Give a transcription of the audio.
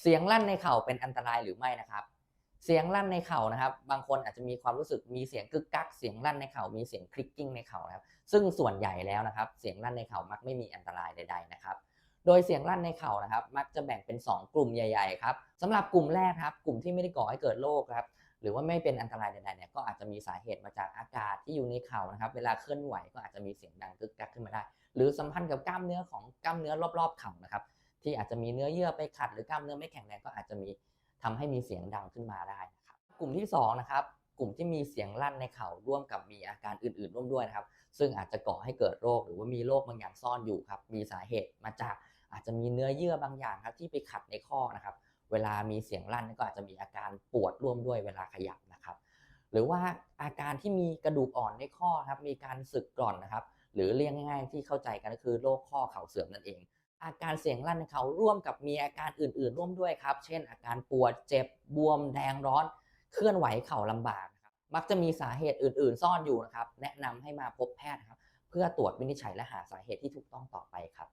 เสียงลั่นในเข่าเป็นอันตรายหรือไม่นะครับ เสียงลั่นในเข่านะครับ บางคนอาจจะมีความรู้สึกมีเสียงกึกกัก เสียงลั่นในเข่ามีเสียงคลิกกิ้งในเข่านะครับ ซึ่งส่วนใหญ่แล้วนะครับ เสียงลั่นในเข่ามักไม่มีอันตรายใด ๆนะครับ โดยเสียงลั่นในเข่านะครับ มักจะแบ่งเป็น 2 กลุ่มใหญ่ๆครับสำหรับกลุ่มแรกครับ กลุ่มที่ไม่ได้ก่อให้เกิดโรคครับหรือว่าไม่เป็นอันตรายใดๆเนี่ยก็อาจจะมีสาเหตุมาจากอากาศที่อยู่ในเข่านะครับ เวลาเคลื่อนไหวก็อาจจะมีเสียงดังกึกกักขึ้นมาได้ หรือสัมพันธ์กับกล้ามเนื้อของกล้ามเนื้อรอบๆเข่านะครับ ที่อาจจะมีเนื้อเยื่อไปขัดหรือกล้ามเนื้อไม่แข็งแรงก็อาจจะมีทำให้มีเสียงดังขึ้นมาได้นะครับกลุ่มที่สองนะครับกลุ่มที่มีเสียงลั่นในเข่าร่วมกับมีอาการอื่นๆ ร่วมด้วยนะครับ ซึ่งอาจจะก่อให้เกิดโรค หรือว่ามีโรคบางอย่างซ่อนอยู่ครับ มีสาเหตุมาจากอาจจะมีเนื้อเยื่อบางอย่างครับที่ไปขัดในข้อนะครับ เวลามีเสียงลั่นก็อาจจะมีอาการปวดร่วมด้วยเวลาขยับนะครับ หรือว่าอาการที่มีกระดูกอ่อนในข้อครับ มีการสึกกร่อนนะครับ หรือเรียกง่ายๆที่เข้าใจกันก็คือโรคข้อเข่าเสื่อมนั่นเอง อาการเสียงลั่นเขาร่วมกับมีอาการอื่นๆ ร่วมด้วยครับ เช่น อาการปวดเจ็บบวมแดงร้อน เคลื่อนไหวเข่าลำบากนะครับมักจะมีสาเหตุอื่นๆ ซ่อนอยู่นะครับ แนะนำให้มาพบแพทย์ครับ เพื่อตรวจวินิจฉัยและหาสาเหตุที่ถูกต้องต่อไปครับ